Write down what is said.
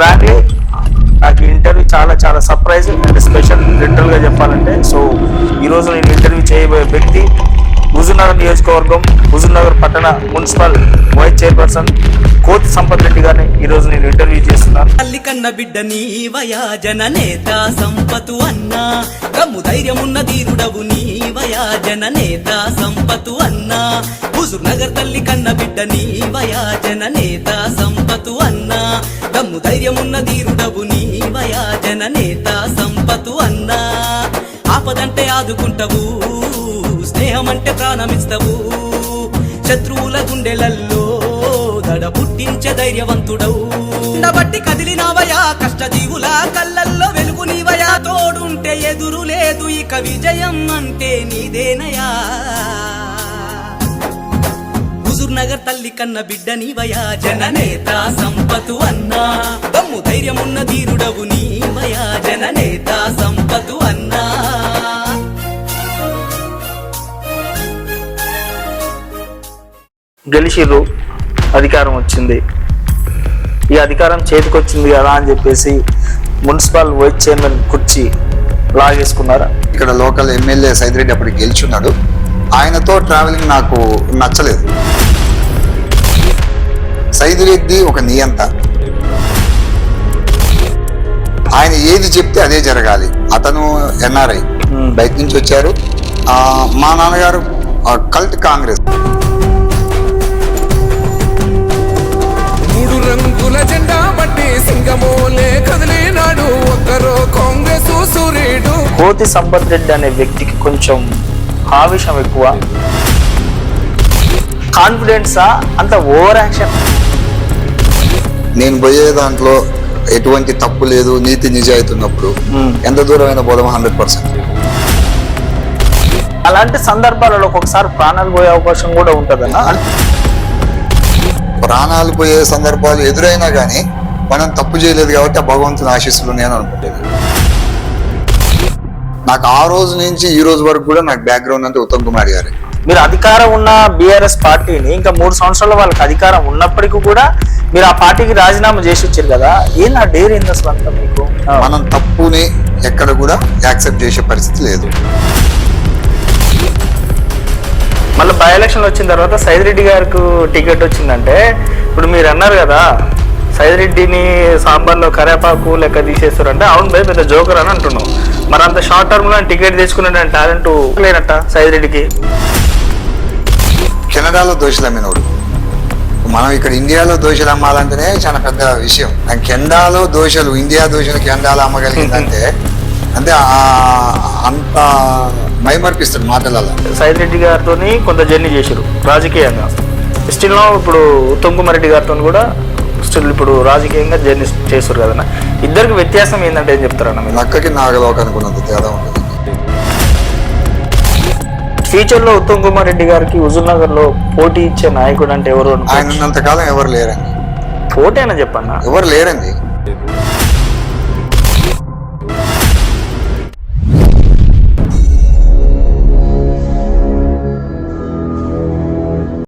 Frankly నాకు interview చాలా చాలా సర్ప్రైజ్ అండ్ స్పెషల్ లిటరల్గా చెప్పాలంటే. సో ఈరోజు నేను ఇంటర్వ్యూ చేయబోయే వ్యక్తి హుజూర్నగర్ నియోజకవర్గం హుజూర్నగర్ పట్టణ మున్సిపల్ వైస్ చైర్పర్సన్ కోతి సంపత్ రెడ్డి గారిని ఈరోజు నేను ఇంటర్వ్యూ చేస్తున్నాను. తల్లి కన్న బిడ్డ నీవయా జననేత సంపతు అన్నా. గమ్ము ధైర్యమున్న ధీరుడవు నీవయా జననేత సంపతు అన్నా. హుజూర్ నగర్ తల్లి కన్న బిడ్డ నీ వయాజన నేత సంపతు అన్నా. గమ్ము ధైర్యమున్న నీ వయాజన జననేత సంపతు అన్నా. ఆపదంటే ఆదుకుంటవు స్నేహమంటే ప్రాణమిస్తవు. శత్రువుల గుండెలల్లో దడ పుట్టించే ధైర్యవంతుడవు. ఉండబట్టి కదిలినవయా కష్టజీవుల కళ్ళల్లో వెలుగు నీవయా తోడుంటే ఎదురు లేదు ఇక విజయం అంటే నీదేనయా. హుజూర్ నగర్ తల్లి కన్న బిడ్డ నీవయా జననేత సంపతు అన్నా. దమ్ము ధైర్యమున్న ధీరుడవు నీవయా జననేత సంపతు అన్నా. గెలిచిర్రు. అధికారం వచ్చింది. ఈ అధికారం చేతికొచ్చింది కదా అని చెప్పేసి మున్సిపల్ వైస్ చైర్మన్ కుర్చీ లాగేసుకున్నారా? ఇక్కడ లోకల్ ఎమ్మెల్యే సైదిరెడ్డి అప్పుడు గెలుచున్నాడు ఆయనతో ట్రావెలింగ్ నాకు నచ్చలేదు. సైదిరెడ్డి ఒక నియంత. ఆయన ఏది చెప్తే అదే జరగాలి. అతను ఎన్ఆర్ఐ. బయట నుంచి వచ్చారు. ఆ, మా నాన్నగారు కల్ట్ కాంగ్రెస్. మూడు రంగుల జెండా బట్టి సింగమోలే కదిలినాడు. ఒక్కరో కాంగ్రెస్ సూర్యుడు కోతి సంపత్ రెడ్డి అనే వ్యక్తికి కొంచెం ఆవేశం ఎక్కువ. కాన్ఫిడెన్సా అంత ఓవర్ యాక్షన్. నేను పోయే దాంట్లో ఎటువంటి తప్పు లేదు నీతి నిజాయితీ ఉన్నప్పుడు. ఎంత దూరమైన పోదాం హండ్రెడ్ పర్సెంట్ అలాంటి సందర్భాలలో ఒక్కొక్కసారి ప్రాణాలు పోయే అవకాశం కూడా ఉంటుందన్న ప్రాణాలు పోయే సందర్భాలు ఎదురైనా కానీ మనం తప్పు చేయలేదు కాబట్టి ఆ భగవంతుని ఆశీస్సులు నేను అనుకుంటాను నాకు ఆ రోజు నుంచి ఈ రోజు వరకు కూడా నాకు బ్యాక్గ్రౌండ్ అంటే ఉత్తమ్ కుమార్ గారే. మీరు అధికారం ఉన్న బీఆర్ఎస్ పార్టీని ఇంకా మూడు సంవత్సరాలు వాళ్ళకి అధికారం ఉన్నప్పటికీ కూడా మీరు ఆ పార్టీకి రాజీనామా చేసి వచ్చారు కదా ఏం నా డేర్ ఏంది అసలు అంతా మీకు? మనం తప్పుని ఎక్కడ కూడా యాక్సెప్ట్ చేసే పరిస్థితి లేదు. మళ్ళీ బై ఎలక్షన్ వచ్చిన తర్వాత సైదిరెడ్డి గారికి టికెట్ వచ్చిందంటే ఇప్పుడు మీరు అన్నారు కదా సైదిరెడ్డిని సాంబార్లో కరేపాకు లెక్క తీసేస్తారంటే అవును భయ్ పెద్ద జోకర్ అని అంటున్నావు మరి అంత షార్ట్ టర్మ్లో టికెట్ తెచ్చుకున్న టాలెంట్ లేనట్ట సైదిరెడ్డికి కెనడాలో దోషులు అమ్మినోడు మనం ఇక్కడ ఇండియాలో దోషులు అమ్మాలంటేనే చాలా పెద్ద విషయం. కెండాలో దోషలు ఇండియా దోషులు కెండాలో అమ్మగలిగిందంటే అంటే అంత మైమర్పిస్తాడు మాటలలో. సైదిరెడ్డి గారితో కొంత జర్నీ చేశారు రాజకీయంగా. స్టిల్ ఇప్పుడు ఉత్తమ్ కుమార్ రెడ్డి గారితో కూడా స్టిల్ ఇప్పుడు రాజకీయంగా జర్నీ చేస్తారు కదన్న. ఇద్దరికి వ్యత్యాసం ఏంటంటే ఏం చెప్తారన్న మీరు? నక్కకి నాగలోకి అనుకున్నంత తేడా ఉంటుంది ఫ్యూచర్లో ఉత్తమ్ కుమార్ రెడ్డి గారికి హుజూర్నగర్లో పోటీ ఇచ్చే నాయకుడు అంటే ఎవరు ఆయన ఉన్నంత కాలం ఎవరు లేరండి? పోటీ అయినా చెప్పన్న? ఎవరు లేరండి.